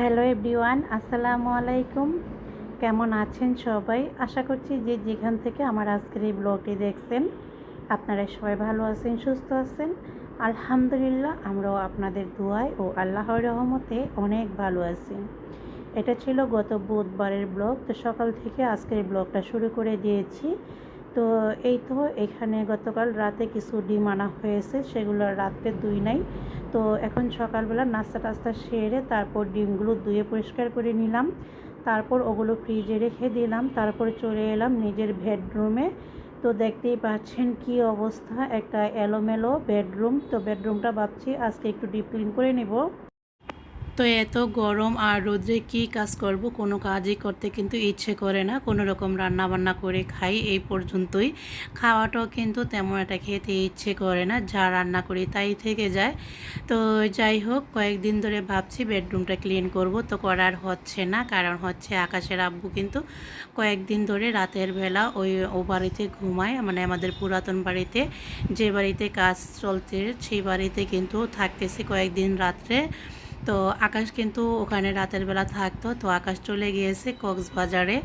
Hello everyone, আসসালামু আলাইকুম। কেমন আছেন সবাই? আশা করছি যে যেখান থেকে আমার আজকের এই ব্লগটি দেখছেন, আপনারা সবাই ভালো আছেন, সুস্থ আছেন। আলহামদুলিল্লাহ, আমরাও আপনাদের দোয়ায় ও আল্লাহর রহমতে অনেক ভালো আছি। এটা ছিল গত বুধবারের ব্লগ, তো সকাল থেকে আজকের ব্লগটা শুরু করে দিয়েছি। তো এই তো এখানে গতকাল রাতে কিছু ডিম আনা হয়েছে, সেগুলো রাত্রে দুই নাই। তো এখন সকালবেলা নাস্তা টাস্তা সেরে তারপর ডিমগুলো ধুয়ে পরিষ্কার করে নিলাম। তারপর ওগুলো ফ্রিজে রেখে দিলাম। তারপরে চলে এলাম নিজের বেডরুমে। তো দেখতেই পাচ্ছেন কি অবস্থা, একটা এলোমেলো বেডরুম। তো বেডরুমটা ভাবছি আজকে একটু ডিপ ক্লিন করে নেব। তো এত গরম আর রোদ্রে কি কাজ করব? কোনো কাজই করতে কিন্তু ইচ্ছে করে না। কোনো রকম রান্না বান্না করে খাই এই পর্যন্তই। খাওয়াটাও কিন্তু তেমন একটা খেতে ইচ্ছে করে না, যা রান্না করি তাই থেকে যায়। তো যাই হোক, কয়েকদিন ধরে ভাবছি বেডরুমটা ক্লিন করব। তো করার হচ্ছে না, কারণ হচ্ছে আকাশের আব্বু কিন্তু কয়েকদিন ধরে রাতের বেলা ওই ও বাড়িতে ঘুমায়। মানে আমাদের পুরাতন বাড়িতে যে বাড়িতে কাজ চলছে সেই বাড়িতে কিন্তু থাকতেছে কয়েকদিন রাত্রে। তো আকাশ কিন্তু ওখানে রাতের বেলা থাকতো, তো আকাশ চলে গিয়েছে কক্সবাজারে।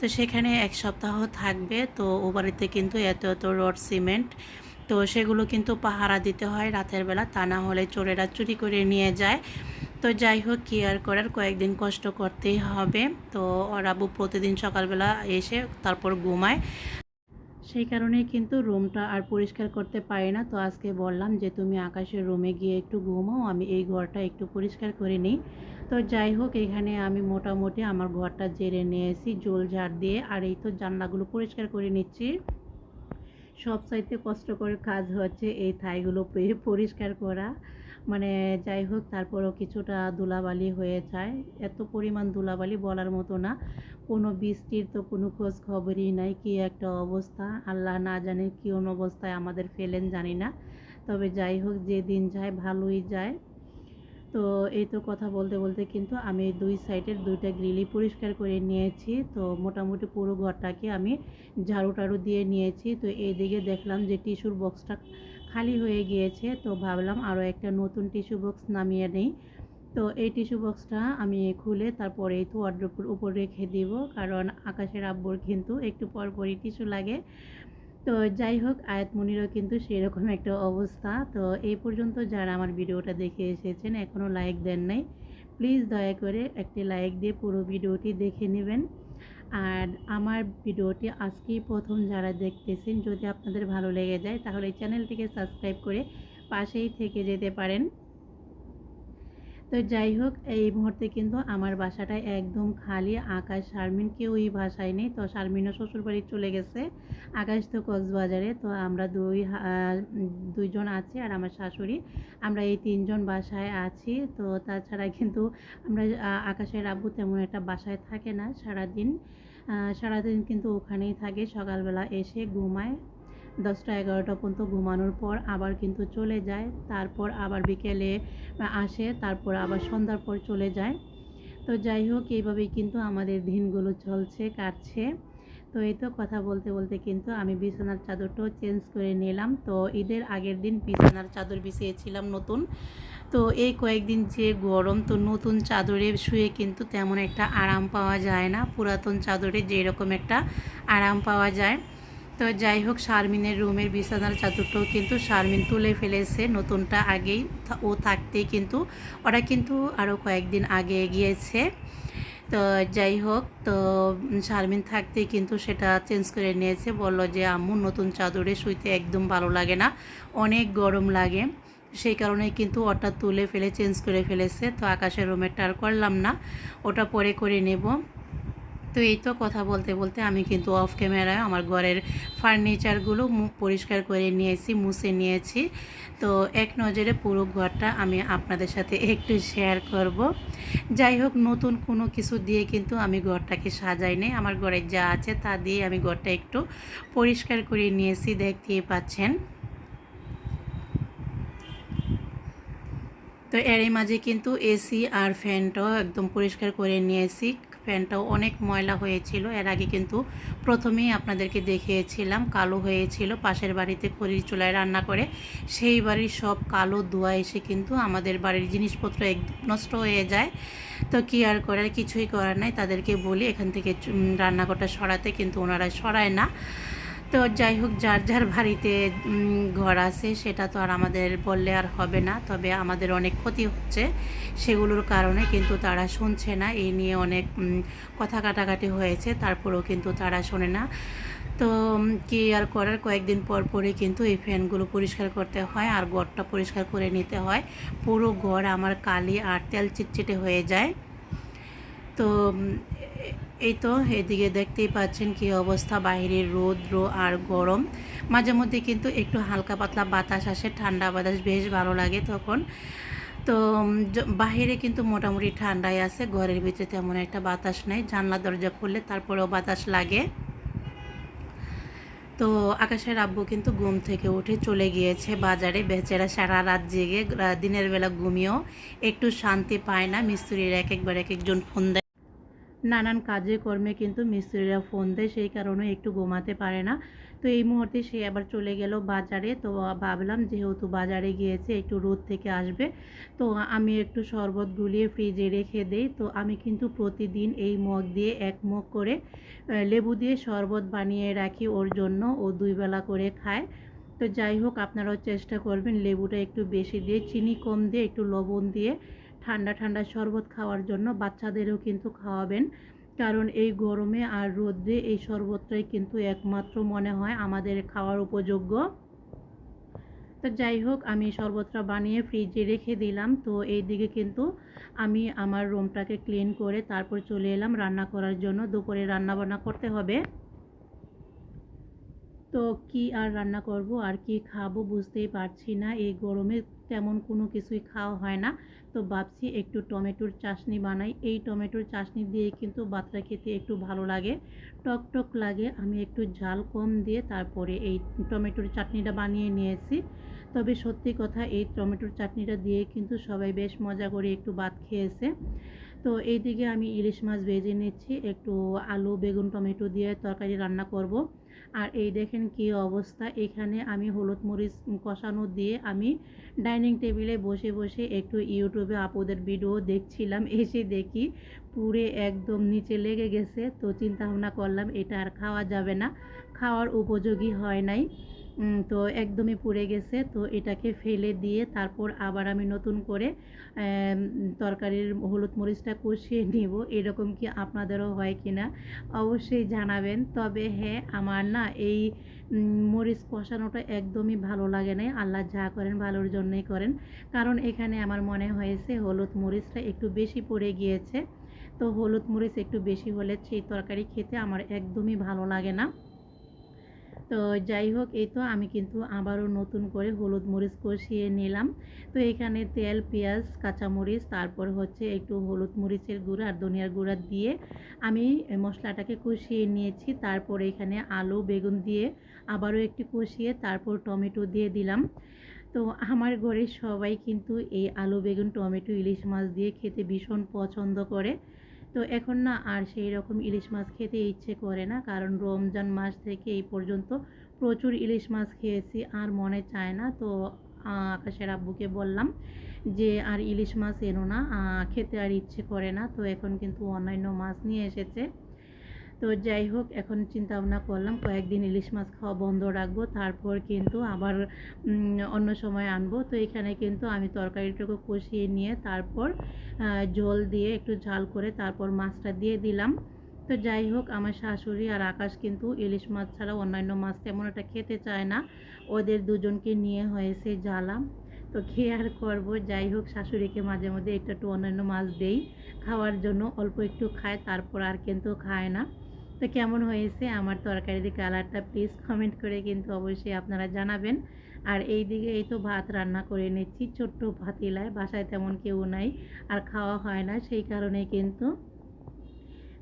তো সেখানে এক সপ্তাহ থাকবে, তো ও বাড়িতে কিন্তু এত এত রড, সিমেন্ট, তো সেগুলো কিন্তু পাহারা দিতে হয় রাতের বেলা। তা না হলে চোরেরা চুরি করে নিয়ে যায়। তো যাই হোক, কি আর করার, কয়েকদিন কষ্ট করতেই হবে। তো ওরা প্রতিদিন সকালবেলা এসে তারপর ঘুমায়। সেই কারণে কিন্তু রুমটা আর পরিষ্কার করতে পারি না। তো আজকে বললাম যে, তুমি আকাশের রুমে গিয়ে একটু ঘুমাও, আমি এই ঘরটা একটু পরিষ্কার করে নিই। তো যাই হোক, এখানে আমি মোটামুটি আমার ঘরটা জেরে নিয়েছি, জোল ঝাড় দিয়ে, আর এই তো জানলাগুলো পরিষ্কার করে নিচ্ছি। সব চাইতে কষ্ট করে কাজ হচ্ছে এই থাইগুলো পরিষ্কার করা। মানে যাই হোক তারপরও কিছুটা ধুলাবালি হয়ে যায়। এত পরিমাণ ধুলাবালি বলার মতো না। কোনো বৃষ্টির তো কোনো খোঁজ খবরই নাই কি একটা অবস্থা। আল্লাহ না জানে কোন অবস্থায় আমাদের ফেলেন জানি না। তবে যাই হোক যেদিন যায় ভালোই যায়। তো এই তো কথা বলতে বলতে কিন্তু আমি দুই সাইডের দুইটা গ্রিলই পরিষ্কার করে নিয়েছি। তো মোটামুটি পুরো ঘরটাকে আমি ঝাড়ু টাড়ু দিয়ে নিয়েছি। তো এইদিকে দেখলাম যে টিস্যুর বক্সটা খালি হয়ে গিয়েছে। তো ভাবলাম আরও একটা নতুন টিস্যু বক্স নামিয়ে নেই। তো এই টিস্যু বক্সটা আমি খুলে তারপরে তো ওয়ার্ড্রোপের উপর রেখে দিব। কারণ আকাশের আব্বুর কিন্তু একটু পরপরই টিস্যু লাগে। তো যাই হোক, আয়াতমনিরও কিন্তু সেরকম একটা অবস্থা। তো এই পর্যন্ত যারা আমার ভিডিওটা দেখে এসেছেন এখনও লাইক দেন নাই, প্লিজ দয়া করে একটি লাইক দিয়ে পুরো ভিডিওটি দেখে নেবেন। আর আমার ভিডিওটি আজকেই প্রথম যারা দেখতেছেন, যদি আপনাদের ভালো লেগে যায়, তাহলে চ্যানেলটিকে সাবস্ক্রাইব করে পাশেই থেকে যেতে পারেন। তো যাই হোক, এই মুহূর্তে কিন্তু আমার বাসাটা একদম খালি। আকাশ শারমিন কেউই বাসায় নেই। তো শারমিনও শ্বশুরবাড়ি চলে গেছে, আকাশ তো কক্সবাজারে। তো আমরা দুই দুইজন আছি আর আমার শাশুড়ি। আমরা এই তিনজন বাসায় আছি। তো তাছাড়া কিন্তু আমরা আকাশের আব্বু তেমন একটা বাসায় থাকে না সারাদিন। সারাদিন কিন্তু ওখানেই থাকে। সকালবেলা এসে ঘুমায়। দশটা এগারোটা পর্যন্ত ঘুমানোর পর আবার কিন্তু চলে যায়। তারপর আবার বিকেলে আসে, তারপর আবার সন্ধ্যার পর চলে যায়। তো যাই হোক, এইভাবেই কিন্তু আমাদের দিনগুলো চলছে, কাটছে। তো এই তো কথা বলতে বলতে কিন্তু আমি বিছানার চাদরটাও চেঞ্জ করে নিলাম। তো ঈদের আগের দিন বিছানার চাদর বিছিয়েছিলাম নতুন। তো এই কয়েকদিন যে গরম, তো নতুন চাদরে শুয়ে কিন্তু তেমন একটা আরাম পাওয়া যায় না। পুরাতন চাদরে যেরকম একটা আরাম পাওয়া যায়। তো যাই হোক, শারমিনের রুমের বিছানার চাদরটাও কিন্তু শারমিন তুলে ফেলেছে নতুনটা আগেই। ও থাকতেই কিন্তু, ওরা কিন্তু আরও কয়েকদিন আগে গিয়েছে তো যাই হোক, তো শারমিন থাকতেই কিন্তু সেটা চেঞ্জ করে নিয়েছে। বলল যে, আম্মু, নতুন চাদরে শুইতে একদম ভালো লাগে না, অনেক গরম লাগে। সেই কারণে কিন্তু ওটা তুলে ফেলে, চেঞ্জ করে ফেলেছে। তো আকাশের রুমেরটা আর করলাম না, ওটা পরে করে নেব। তো এই তো কথা বলতে বলতে আমি কিন্তু অফ ক্যামেরায় আমার ঘরের ফার্নিচারগুলো মুখ পরিষ্কার করে নিয়েছি, মুছে নিয়েছি। তো এক নজরে পুরো ঘরটা আমি আপনাদের সাথে একটু শেয়ার করব। যাই হোক, নতুন কোনো কিছু দিয়ে কিন্তু আমি ঘরটাকে সাজাই নেই। আমার ঘরে যা আছে তা দিয়ে আমি ঘরটা একটু পরিষ্কার করে নিয়েছি, দেখতেই পাচ্ছেন। তো এরই মাঝে কিন্তু এসি আর ফ্যানটাও একদম পরিষ্কার করে নিয়েছি। ফ্যানটাও অনেক ময়লা হয়েছিল। এর আগে কিন্তু প্রথমেই আপনাদেরকে দেখিয়েছিলাম, কালো হয়েছিল। পাশের বাড়িতে খড়ির চুলায় রান্না করে সেই বাড়ির সব কালো ধোয়া এসে কিন্তু আমাদের বাড়ির জিনিসপত্র একদম নষ্ট হয়ে যায়। তো কি আর করার? কিছুই করার নাই। তাদেরকে বলি এখান থেকে রান্নাঘরটা সরাতে, কিন্তু ওনারা সরায় না। তো যাই হোক, যার যার বাড়িতে ঘর আছে, সেটা তো আর আমাদের বললে আর হবে না। তবে আমাদের অনেক ক্ষতি হচ্ছে সেগুলোর কারণে, কিন্তু তারা শুনছে না। এই নিয়ে অনেক কথা কাটাকাটি হয়েছে, তারপরেও কিন্তু তারা শোনে না। তো কি আর করার? কয়েকদিন পর পরে কিন্তু এই ফ্যানগুলো পরিষ্কার করতে হয় আর ঘরটা পরিষ্কার করে নিতে হয়। পুরো ঘর আমার কালি আর তেল চিটচিটে হয়ে যায়। তো এই তো এদিকে দেখতেই পাচ্ছেন কি অবস্থা। বাইরের রৌদ্র আর গরম। মাঝে মধ্যে কিন্তু একটু হালকা পাতলা বাতাস আসে, ঠান্ডা বাতাস বেশ ভালো লাগে তখন। তো বাইরে কিন্তু মোটামুটি ঠান্ডাই আছে, ঘরের ভিতরে তেমন একটা বাতাস নেই। জানলা, দরজা খুললে তারপরেও বাতাস লাগে। তো, আকাশের আব্বু কিন্তু ঘুম থেকে উঠে চলে গিয়েছে বাজারে। বেচারা সারা রাত জেগে দিনের বেলা ঘুমিয়েও একটু শান্তি পায় না। মিস্ত্রির এক একবার এক একজন ফোন দেয়। নানান কাজে কর্মে কিন্তু মিস্ত্রিরা ফোন দেয়, সেই কারণে একটু ঘুমাতে পারে না। তো এই মুহূর্তে সে আবার চলে গেল বাজারে। তো ভাবলাম যেহেতু বাজারে গিয়েছে, একটু রোদ থেকে আসবে। তো আমি একটু শরবত গুলিয়ে ফ্রিজে রেখে দেই। তো আমি কিন্তু প্রতিদিন এই মগ দিয়ে এক মগ করে লেবু দিয়ে শরবত বানিয়ে রাখি ওর জন্য ও দুই বেলা করে খায়। তো যাই হোক, আপনারাও চেষ্টা করবেন লেবুটা একটু বেশি দিয়ে, চিনি কম দিয়ে, একটু লবণ দিয়ে ঠান্ডা ঠান্ডা শরবত খাওয়ার জন্য বাচ্চাদেরও কিন্তু খাওয়াবেন। কারণ এই গরমে আর রোদ্রে এই শরবতটাই কিন্তু একমাত্র মনে হয় আমাদের খাওয়ার উপযোগ্য। তো যাই হোক, আমি শরবতটা বানিয়ে ফ্রিজে রেখে দিলাম। তো এই দিকে কিন্তু আমি আমার রুমটাকে ক্লিন করে তারপর চলে এলাম রান্না করার জন্য। দুপুরে রান্না বান্না করতে হবে। তো কি আর রান্না করব, আর কি খাব বুঝতেই পারছি না। এই গরমে তেমন কোনো কিছুই খাওয়া হয় না। তো ভাবছি একটু টমেটোর চাশনি বানাই। এই টমেটোর চাশনি দিয়ে কিন্তু বাতরা খেতে একটু ভালো লাগে। টক টক লাগে, আমি একটু ঝাল কম দিয়ে তারপরে এই টমেটোর চাটনিটা বানিয়ে নিয়েছি। তবে সত্যি কথা, এই টমেটোর চাটনিটা দিয়ে কিন্তু সবাই বেশ মজা করে একটু ভাত খেয়েছে। তো এইদিকে আমি ইলিশ মাছ ভেজে নিচ্ছি। একটু আলু, বেগুন, টমেটো দিয়ে তরকারি রান্না করব। আর এই দেখেন কি অবস্থা। এখানে আমি হলুদ মরিচ কষানো দিয়ে আমি ডাইনিং টেবিলে বসে বসে একটু ইউটিউবে আপুদের ভিডিও দেখছিলাম। এসে দেখি পুরে একদম নিচে লেগে গেছে। তো চিন্তা ভাবনা করলাম, এটা আর খাওয়া যাবে না। খাওয়ার উপযোগী হয় নাই। তো একদমই পুড়ে গেছে। তো এটাকে ফেলে দিয়ে তারপর আবার আমি নতুন করে তরকারির হলুদ মরিচটা কষিয়ে নিব। এরকম কি আপনাদেরও হয় কি না? অবশ্যই জানাবেন। তবে হ্যাঁ আমার না এই মরিচ কষানোটা একদমই ভালো লাগে না আল্লাহ যা করেন ভালোর জন্যই করেন। কারণ এখানে আমার মনে হয়েছে হলুদ মরিচটা একটু বেশি পড়ে গিয়েছে। তো হলুদ মরিচ একটু বেশি হলে সেই তরকারি খেতে আমার একদমই ভালো লাগে না। তো যাই হোক, এই তো আমি কিন্তু আবারও নতুন করে হলুদ মরিচ কষিয়ে নিলাম। তো এখানে তেল, পেঁয়াজ, কাঁচামরিচ, তারপর হচ্ছে একটু হলুদ মরিচের গুঁড়া আর ধনিয়ার গুঁড়া দিয়ে আমি মশলাটাকে কষিয়ে নিয়েছি। তারপর এখানে আলু, বেগুন দিয়ে আবারও একটু কষিয়ে তারপর টমেটো দিয়ে দিলাম। তো আমার ঘরে সবাই কিন্তু এই আলু, বেগুন, টমেটো, ইলিশ মাছ দিয়ে খেতে ভীষণ পছন্দ করে। তো এখন না আর সেই রকম ইলিশ মাছ খেতে ইচ্ছে করে না। কারণ রমজান মাস থেকে এই পর্যন্ত প্রচুর ইলিশ মাছ খেয়েছি আর মনে চায় না। তো আকাশের আব্বুকে বললাম যে, আর ইলিশ মাছ এনো না খেতে আর ইচ্ছে করে না। তো এখন কিন্তু অন্যান্য মাছ নিয়ে এসেছে। তো যাই হোক, এখন চিন্তা ভাবনা করলাম কয়েকদিন ইলিশ মাছ খাওয়া বন্ধ রাখব, তারপর কিন্তু আবার অন্য সময় আনব। তো এখানে কিন্তু আমি তরকারিটাকে কষিয়ে নিয়ে তারপর ঝোল দিয়ে একটু ঝাল করে তারপর মাছটা দিয়ে দিলাম। তো যাই হোক, আমার শাশুড়ি আর আকাশ কিন্তু ইলিশ মাছ ছাড়া অন্যান্য মাছ তেমন একটা খেতে চায় না। ওদের দুজনকে নিয়ে হয়েছে জ্বালা। তো খেয়ে আর করব। যাই হোক, শাশুড়িকে মাঝে মধ্যে একটু একটু অন্যান্য মাছ দেই। খাওয়ার জন্য অল্প একটু খায়, তারপর আর কিন্তু খায় না। তো কেমন হয়েছে, আমার তরকারির কালারটা প্লিজ কমেন্ট করে কিন্তু অবশ্যই আপনারা জানাবেন। আর এই দিকে এই তো ভাত রান্না করে নিচ্ছি, ছোট্ট পাতিলায় বাসায় তেমন কেউ নাই, আর খাওয়া হয় না, সেই কারণে কিন্তু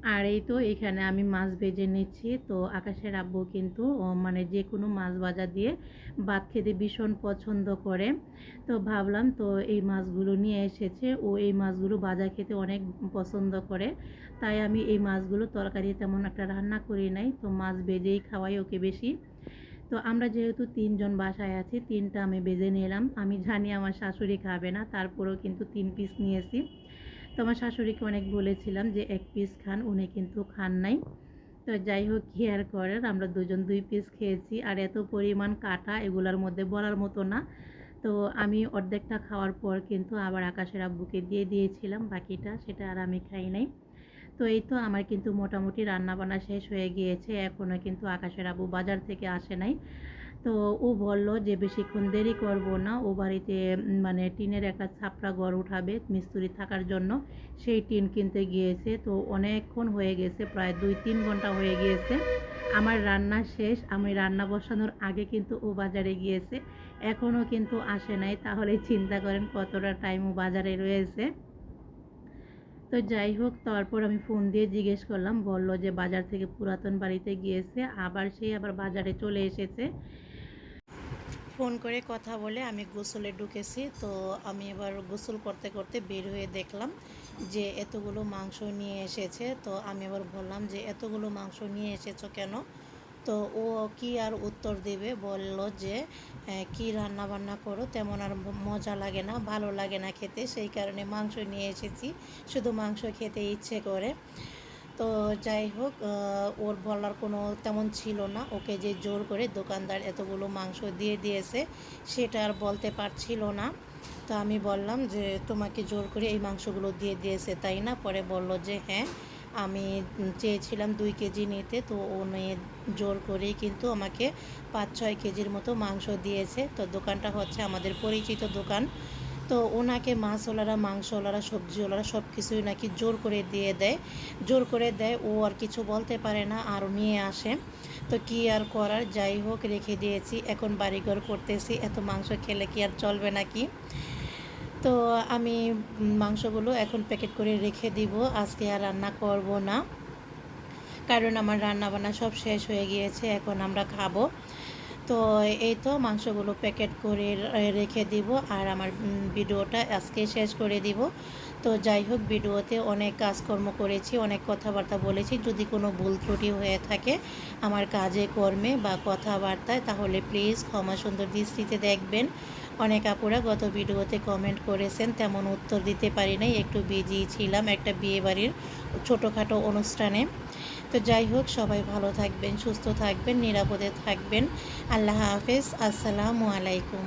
আর এই তো এখানে আমি মাছ ভেজে নিচ্ছি। তো আকাশের আব্বু কিন্তু মানে যে কোনো মাছ ভাজা দিয়ে ভাত খেতে ভীষণ পছন্দ করে। তো ভাবলাম, তো এই মাছগুলো নিয়ে এসেছে। ও এই মাছগুলো ভাজা খেতে অনেক পছন্দ করে। তাই আমি এই মাছগুলো তরকারি তেমন একটা রান্না করি নাই। তো মাছ ভেজেই খাওয়াই ওকে বেশি। তো আমরা যেহেতু তিনজন বাসায় আছি, তিনটা আমি বেজে নিলাম। আমি জানি আমার শাশুড়ি খাবে না, তারপরেও কিন্তু তিন পিস নিয়েছি। তো আমার শাশুড়িকে অনেক বলেছিলাম যে এক পিস খান, উনি কিন্তু খান নাই। তো যাই হোক, কি আর করার? আমরা দুজন দুই পিস খেয়েছি। আর এত পরিমাণ কাটা এগুলোর মধ্যে বলার মতো না। তো আমি অর্ধেকটা খাওয়ার পর কিন্তু আবার আকাশের আব্বুকে দিয়ে দিয়েছিলাম। বাকিটা সেটা আর আমি খাই নাই। তো এই তো আমার কিন্তু মোটামুটি রান্নাবান্না শেষ হয়ে গিয়েছে। এখনও কিন্তু আকাশের আব্বু বাজার থেকে আসে নাই। তো ও বলল যে, বেশিক্ষণ দেরি করব না। ও বাড়িতে মানে টিনের একটা ছাপড়া ঘর উঠাবে মিস্ত্রি থাকার জন্য। সেই টিন কিনতে গিয়েছে। তো অনেকক্ষণ হয়ে গেছে, প্রায় দুই তিন ঘণ্টা হয়ে গিয়েছে। আমার রান্না শেষ। আমি রান্না বসানোর আগে কিন্তু ও বাজারে গিয়েছে। এখনও কিন্তু আসে নাই। তাহলে চিন্তা করেন কতটা টাইম ও বাজারে রয়েছে। তো যাই হোক, তারপর আমি ফোন দিয়ে জিজ্ঞেস করলাম। বলল যে, বাজার থেকে পুরাতন বাড়িতে গিয়েছে। আবার সেই আবার বাজারে চলে এসেছে। ফোন করে কথা বলে আমি গোসলে ঢুকেছি। তো আমি এবার গোসল করতে করতে বের হয়ে দেখলাম যে এতগুলো মাংস নিয়ে এসেছে। তো আমি এবার বললাম যে, এতগুলো মাংস নিয়ে এসেছ কেন? তো ও কি আর উত্তর দেবে? বলল যে কি রান্না বান্না করো? তেমন আর মজা লাগে না, ভালো লাগে না খেতে। সেই কারণে মাংস নিয়ে এসেছি। শুধু মাংস খেতে ইচ্ছে করে। তো যাই হোক ওর বলার কোনো তেমন ছিল না। ওকে যে জোর করে দোকানদার এতগুলো মাংস দিয়ে দিয়েছে, সেটা আর বলতে পারছিল না। তো আমি বললাম যে, তোমাকে জোর করে এই মাংসগুলো দিয়ে দিয়েছে, তাই না? পরে বলল যে হ্যাঁ আমি চেয়েছিলাম দুই কেজি নিতে। তো ও নিয়ে জোর করেই কিন্তু আমাকে পাঁচ ছয় কেজির মতো মাংস দিয়েছে। তো দোকানটা হচ্ছে আমাদের পরিচিত দোকান। তো ওনাকে মাছওয়ালারা, মাংসওয়ালারা, সবজিওয়ালারা সব কিছুই নাকি জোর করে দিয়ে দেয়। জোর করে দেয়, ও আর কিছু বলতে পারে না আর নিয়ে আসে। তো কি আর করার? যাই হোক, রেখে দিয়েছি। এখন বাড়িঘর করতেছি। এত মাংস খেলে কি আর চলবে নাকি? তো আমি মাংসগুলো এখন প্যাকেট করে রেখে দিব। আজকে আর রান্না করব না। কারণ আমার রান্না বান্না সব শেষ হয়ে গিয়েছে। এখন আমরা খাব। তো এই তো মাংসগুলো প্যাকেট করে রেখে দিব আর আমার ভিডিওটা আজকে শেষ করে দিব। তো যাই হোক, ভিডিওতে অনেক কাজকর্ম করেছি, অনেক কথাবার্তা বলেছি। যদি কোনো ভুল ত্রুটি হয়ে থাকে আমার কাজে, কর্মে বা কথাবার্তায়, তাহলে প্লিজ ক্ষমা সুন্দর দৃষ্টিতে দেখবেন। অনেক আপুরা গত ভিডিওতে কমেন্ট করেছেন, তেমন উত্তর দিতে পারি নাই। একটু বিজি ছিলাম একটা বিয়েবাড়ির ছোটোখাটো অনুষ্ঠানে। তো যাই হোক সবাই ভালো থাকবেন সুস্থ থাকবেন নিরাপদে থাকবেন। আল্লাহ হাফেজ আসসালামু আলাইকুম।